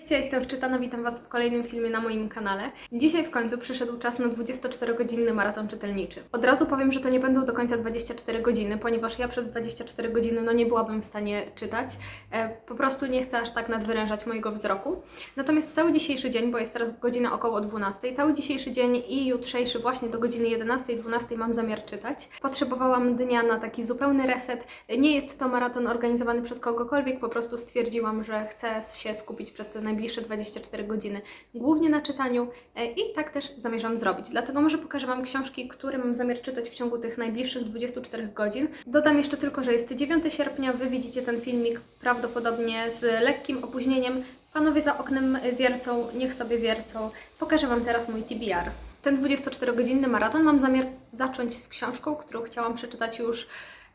Cześć, ja jestem Wczytana, witam Was w kolejnym filmie na moim kanale. Dzisiaj w końcu przyszedł czas na 24-godzinny maraton czytelniczy. Od razu powiem, że to nie będą do końca 24 godziny, ponieważ ja przez 24 godziny no nie byłabym w stanie czytać. E, po prostu nie chcę aż tak nadwyrężać mojego wzroku. Natomiast cały dzisiejszy dzień, bo jest teraz godzina około 12, cały dzisiejszy dzień i jutrzejszy właśnie do godziny 11-12 mam zamiar czytać. Potrzebowałam dnia na taki zupełny reset. Nie jest to maraton organizowany przez kogokolwiek, po prostu stwierdziłam, że chcę się skupić przez te najbliższe 24 godziny głównie na czytaniu e, i tak też zamierzam zrobić. Dlatego może pokażę Wam książki, które mam zamiar czytać w ciągu tych najbliższych 24 godzin. Dodam jeszcze tylko, że jest 9 sierpnia, Wy widzicie ten filmik prawdopodobnie z lekkim opóźnieniem. Panowie za oknem wiercą, niech sobie wiercą. Pokażę Wam teraz mój TBR. Ten 24-godzinny maraton mam zamiar zacząć z książką, którą chciałam przeczytać już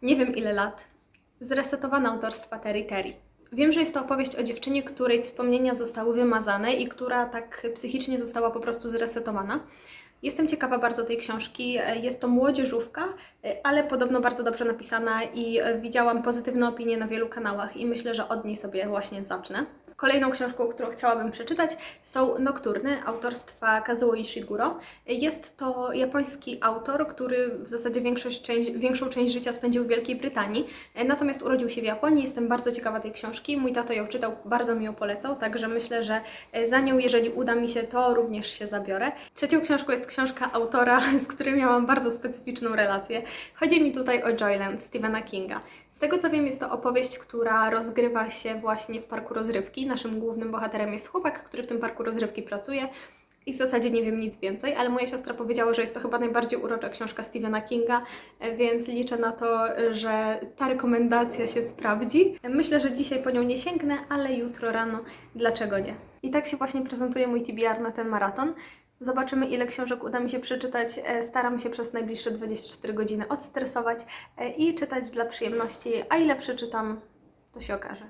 nie wiem ile lat. Zresetowane autorstwa Terry Terry. Wiem, że jest to opowieść o dziewczynie, której wspomnienia zostały wymazane i która tak psychicznie została po prostu zresetowana. Jestem ciekawa bardzo tej książki. Jest to młodzieżówka, ale podobno bardzo dobrze napisana i widziałam pozytywne opinie na wielu kanałach i myślę, że od niej sobie właśnie zacznę. Kolejną książką, którą chciałabym przeczytać są Nokturny autorstwa Kazuo Ishiguro. Jest to japoński autor, który w zasadzie część, większą część życia spędził w Wielkiej Brytanii, natomiast urodził się w Japonii. Jestem bardzo ciekawa tej książki. Mój tato ją czytał, bardzo mi ją polecał, także myślę, że za nią, jeżeli uda mi się, to również się zabiorę. Trzecią książką jest książka autora, z którym miałam bardzo specyficzną relację. Chodzi mi tutaj o Joyland Stephena Kinga. Z tego co wiem, jest to opowieść, która rozgrywa się właśnie w parku rozrywki. Naszym głównym bohaterem jest chłopak, który w tym parku rozrywki pracuje. I w zasadzie nie wiem nic więcej, ale moja siostra powiedziała, że jest to chyba najbardziej urocza książka Stephena Kinga, więc liczę na to, że ta rekomendacja się sprawdzi. Myślę, że dzisiaj po nią nie sięgnę, ale jutro rano dlaczego nie. I tak się właśnie prezentuje mój TBR na ten maraton. Zobaczymy, ile książek uda mi się przeczytać. E, Staram się przez najbliższe 24 godziny odstresować e, i czytać dla przyjemności, a ile przeczytam, to się okaże.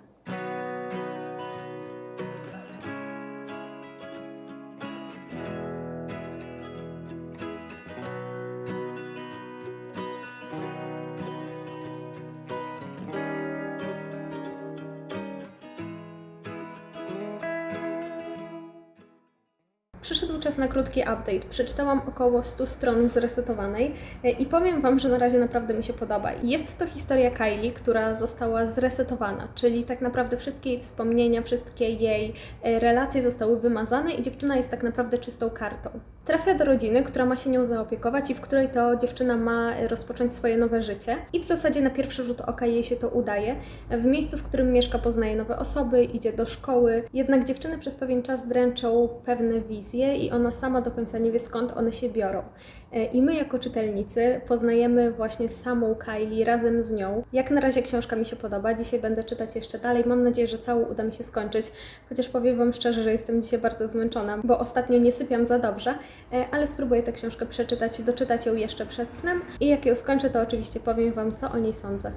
Przyszedł czas na krótki update. Przeczytałam około 100 stron zresetowanej e, i powiem Wam, że na razie naprawdę mi się podoba. Jest to historia Kylie, która została zresetowana, czyli tak naprawdę wszystkie jej wspomnienia, wszystkie jej e, relacje zostały wymazane i dziewczyna jest tak naprawdę czystą kartą. Trafia do rodziny, która ma się nią zaopiekować i w której to dziewczyna ma rozpocząć swoje nowe życie. I w zasadzie na pierwszy rzut oka jej się to udaje. W miejscu, w którym mieszka, poznaje nowe osoby, idzie do szkoły. Jednak dziewczyny przez pewien czas dręczą pewne wizje i ona sama do końca nie wie skąd one się biorą. E, I my jako czytelnicy poznajemy właśnie samą Kylie razem z nią. Jak na razie książka mi się podoba, dzisiaj będę czytać jeszcze dalej. Mam nadzieję, że całą uda mi się skończyć, chociaż powiem Wam szczerze, że jestem dzisiaj bardzo zmęczona, bo ostatnio nie sypiam za dobrze, e, ale spróbuję tę książkę przeczytać, doczytać ją jeszcze przed snem i jak ją skończę, to oczywiście powiem Wam, co o niej sądzę.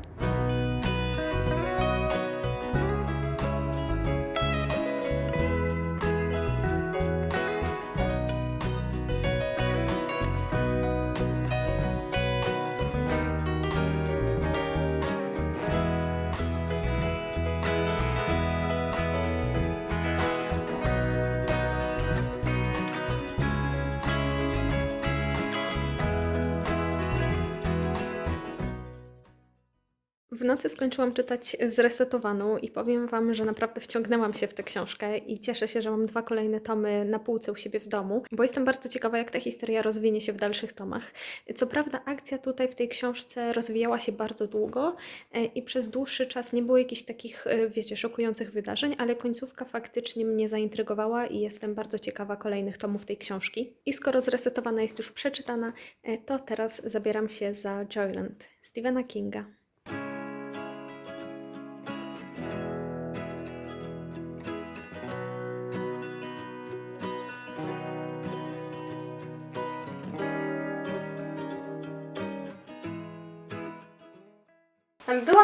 W nocy skończyłam czytać zresetowaną i powiem Wam, że naprawdę wciągnęłam się w tę książkę i cieszę się, że mam dwa kolejne tomy na półce u siebie w domu, bo jestem bardzo ciekawa, jak ta historia rozwinie się w dalszych tomach. Co prawda, akcja tutaj w tej książce rozwijała się bardzo długo e, i przez dłuższy czas nie było jakichś takich, e, wiecie, szokujących wydarzeń, ale końcówka faktycznie mnie zaintrygowała i jestem bardzo ciekawa kolejnych tomów tej książki. I skoro zresetowana jest już przeczytana, e, to teraz zabieram się za Joyland Stephena Kinga.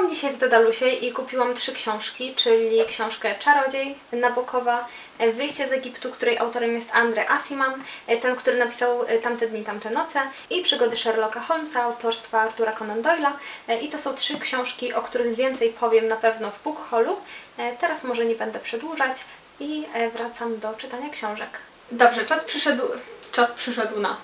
Byłam dzisiaj w Dedalusie i kupiłam trzy książki, czyli książkę Czarodziej Nabokowa, Wyjście z Egiptu, której autorem jest Andre Asiman, ten, który napisał Tamte dni, tamte noce i Przygody Sherlocka Holmesa autorstwa Artura Conan Doyle'a. I to są trzy książki, o których więcej powiem na pewno w Book. Teraz może nie będę przedłużać i e, wracam do czytania książek. Dobrze, czas przyszedł. Czas przyszedł na.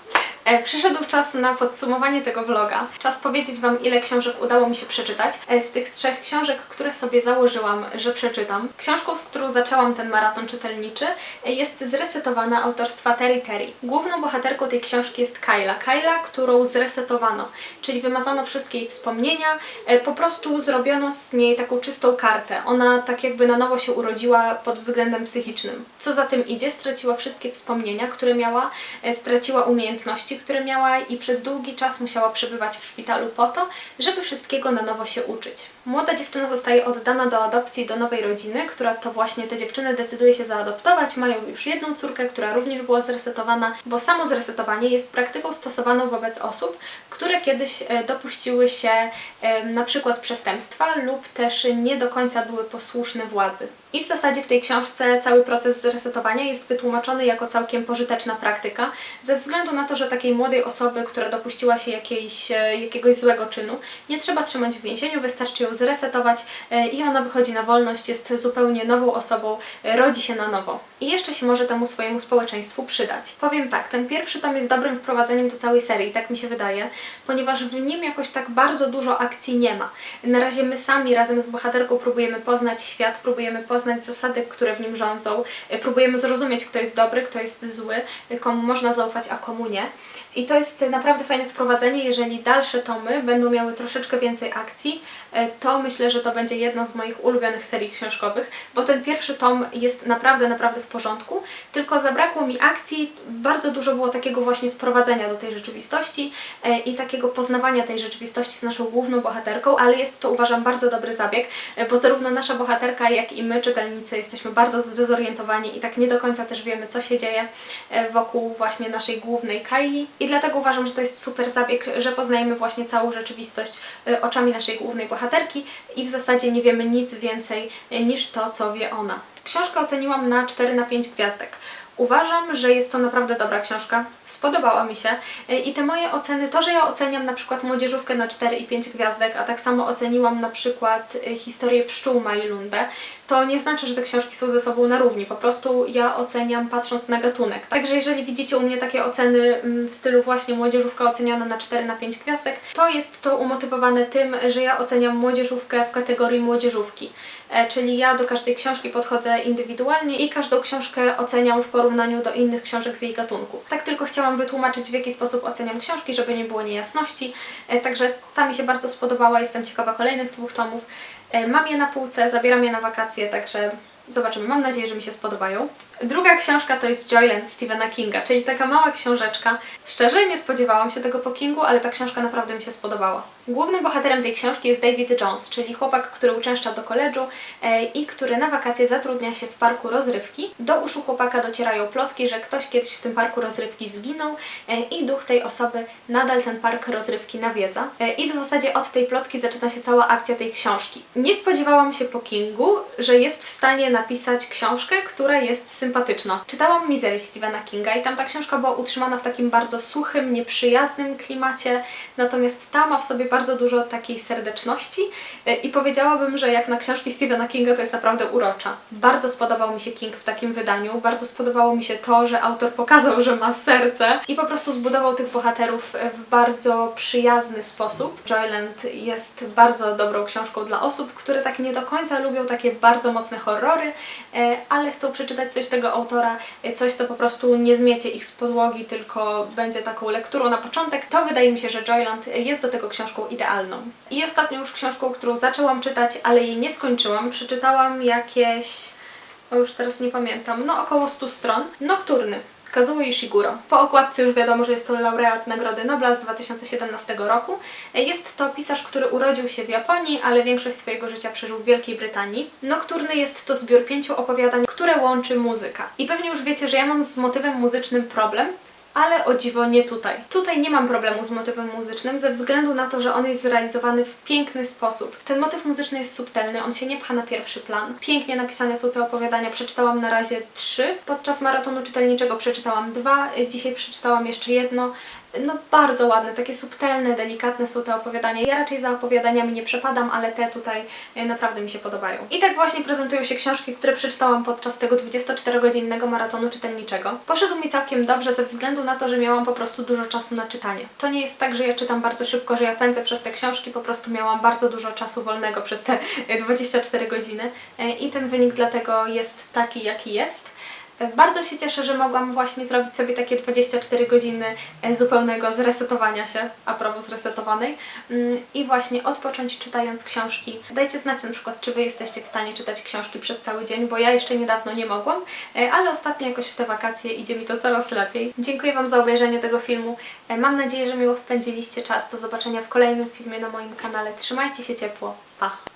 E, Przyszedł czas na podsumowanie tego vloga. Czas powiedzieć Wam, ile książek udało mi się przeczytać. E, Z tych trzech książek, które sobie założyłam, że przeczytam, książką, z którą zaczęłam ten maraton czytelniczy, e, jest zresetowana autorstwa Terry Terry. Główną bohaterką tej książki jest Kyla. Kyla, którą zresetowano, czyli wymazano wszystkie jej wspomnienia, po prostu zrobiono z niej taką czystą kartę. Ona tak jakby na nowo się urodziła pod względem psychicznym. Co za tym idzie, straciła wszystkie wspomnienia, które miała, straciła umiejętności, które miała i przez długi czas musiała przebywać w szpitalu po to, żeby wszystkiego na nowo się uczyć. Młoda dziewczyna zostaje oddana do adopcji do nowej rodziny, która to właśnie tę dziewczynę decyduje się zaadoptować. Mają już jedną córkę, która również była zresetowana, bo samo zresetowanie jest praktyką stosowaną wobec osób, które kiedyś e, dopuściły się e, na przykład przestępstwa lub też nie do końca były posłuszne władzy. I w zasadzie w tej książce cały proces zresetowania jest wytłumaczony jako całkiem pożyteczna praktyka, ze względu na to, że takiej młodej osoby, która dopuściła się jakiejś, e, jakiegoś złego czynu, nie trzeba trzymać w więzieniu, wystarczy ją zresetować e, i ona wychodzi na wolność, jest zupełnie nową osobą, e, rodzi się na nowo. I jeszcze się może temu swojemu społeczeństwu przydać. Powiem tak, ten pierwszy tom jest dobrym wprowadzeniem do całej serii, tak mi się wydaje, ponieważ w nim jakoś tak bardzo dużo akcji nie ma. Na razie my sami razem z bohaterką próbujemy poznać świat, próbujemy poznać zasady, które w nim rządzą, e, próbujemy zrozumieć, kto jest dobry, kto jest zły, e, komu można zaufać, a komu nie. I to jest naprawdę fajne wprowadzenie. Jeżeli dalsze tomy będą miały troszeczkę więcej akcji, e, to myślę, że to będzie jedna z moich ulubionych serii książkowych, bo ten pierwszy tom jest naprawdę, naprawdę w porządku, tylko zabrakło mi akcji, bardzo dużo było takiego właśnie wprowadzenia do tej rzeczywistości e, i takiego poznawania tej rzeczywistości z naszą główną bohaterką, ale jest to uważam bardzo dobry zabieg, e, bo zarówno nasza bohaterka, jak i my, czytelnicy, jesteśmy bardzo zdezorientowani i tak nie do końca też wiemy, co się dzieje wokół właśnie naszej głównej Kylie. I dlatego uważam, że to jest super zabieg, że poznajemy właśnie całą rzeczywistość e, oczami naszej głównej bohaterki i w zasadzie nie wiemy nic więcej e, niż to, co wie ona. Książkę oceniłam na 4 na 5 gwiazdek. Uważam, że jest to naprawdę dobra książka. Spodobała mi się E, i te moje oceny, to, że ja oceniam na przykład młodzieżówkę na 4 i 5 gwiazdek, a tak samo oceniłam na przykład e, historię pszczół Majlundę, to nie znaczy, że te książki są ze sobą na równi. Po prostu ja oceniam patrząc na gatunek. Także jeżeli widzicie u mnie takie oceny mm, w stylu właśnie młodzieżówka oceniana na 4 na 5 gwiazdek, to jest to umotywowane tym, że ja oceniam młodzieżówkę w kategorii młodzieżówki. E, Czyli ja do każdej książki podchodzę indywidualnie i każdą książkę oceniam w porównaniu do innych książek z jej gatunku. Tak tylko chciałam wytłumaczyć, w jaki sposób oceniam książki, żeby nie było niejasności. E, Także ta mi się bardzo spodobała, jestem ciekawa kolejnych dwóch tomów. E, Mam je na półce, zabieram je na wakacje, także zobaczymy. Mam nadzieję, że mi się spodobają. Druga książka to jest Joyland Stephena Kinga, czyli taka mała książeczka. Szczerze nie spodziewałam się tego po Kingu, ale ta książka naprawdę mi się spodobała. Głównym bohaterem tej książki jest David Jones, czyli chłopak, który uczęszcza do koledżu e, i który na wakacje zatrudnia się w parku rozrywki. Do uszu chłopaka docierają plotki, że ktoś kiedyś w tym parku rozrywki zginął e, i duch tej osoby nadal ten park rozrywki nawiedza. E, I w zasadzie od tej plotki zaczyna się cała akcja tej książki. Nie spodziewałam się po Kingu, że jest w stanie napisać książkę, która jest sympatyczna. Czytałam Misery Stephena Kinga i tam ta książka była utrzymana w takim bardzo suchym, nieprzyjaznym klimacie, natomiast ta ma w sobie bardzo dużo takiej serdeczności e, i powiedziałabym, że jak na książki Stephena Kinga to jest naprawdę urocza. Bardzo spodobał mi się King w takim wydaniu, bardzo spodobało mi się to, że autor pokazał, że ma serce i po prostu zbudował tych bohaterów e, w bardzo przyjazny sposób. Joyland jest bardzo dobrą książką dla osób, które tak nie do końca lubią takie bardzo mocne horrory, e, ale chcą przeczytać coś tego autora, e, coś co po prostu nie zmiecie ich z podłogi, tylko będzie taką lekturą na początek. To wydaje mi się, że Joyland jest do tego książką idealną. I ostatnią już książką, którą zaczęłam czytać, ale jej nie skończyłam, przeczytałam jakieś o już teraz nie pamiętam, no około 100 stron, Nokturny. Kazuo Ishiguro. Po okładce już wiadomo, że jest to laureat Nagrody Nobla z 2017 roku. Jest to pisarz, który urodził się w Japonii, ale większość swojego życia przeżył w Wielkiej Brytanii. Nokturny jest to zbiór pięciu opowiadań, które łączy muzyka. I pewnie już wiecie, że ja mam z motywem muzycznym problem, ale o dziwo nie tutaj. Tutaj nie mam problemu z motywem muzycznym ze względu na to, że on jest zrealizowany w piękny sposób. Ten motyw muzyczny jest subtelny, on się nie pcha na pierwszy plan. Pięknie napisane są te opowiadania, przeczytałam na razie trzy. Podczas maratonu czytelniczego przeczytałam dwa, dzisiaj przeczytałam jeszcze jedno no bardzo ładne, takie subtelne, delikatne są te opowiadania. Ja raczej za opowiadaniami nie przepadam, ale te tutaj e, naprawdę mi się podobają. I tak właśnie prezentują się książki, które przeczytałam podczas tego 24-godzinnego maratonu czytelniczego. Poszedł mi całkiem dobrze ze względu na to, że miałam po prostu dużo czasu na czytanie. To nie jest tak, że ja czytam bardzo szybko, że ja pędzę przez te książki, po prostu miałam bardzo dużo czasu wolnego przez te e, 24 godziny E, i ten wynik dlatego jest taki, jaki jest. Bardzo się cieszę, że mogłam właśnie zrobić sobie takie 24 godziny e, zupełnego zresetowania się, a propos zresetowanej Mm, i właśnie odpocząć czytając książki. Dajcie znać na przykład, czy Wy jesteście w stanie czytać książki przez cały dzień, bo ja jeszcze niedawno nie mogłam, e, ale ostatnio jakoś w te wakacje idzie mi to coraz lepiej. Dziękuję Wam za obejrzenie tego filmu. E, Mam nadzieję, że miło spędziliście czas. Do zobaczenia w kolejnym filmie na moim kanale. Trzymajcie się ciepło. Pa!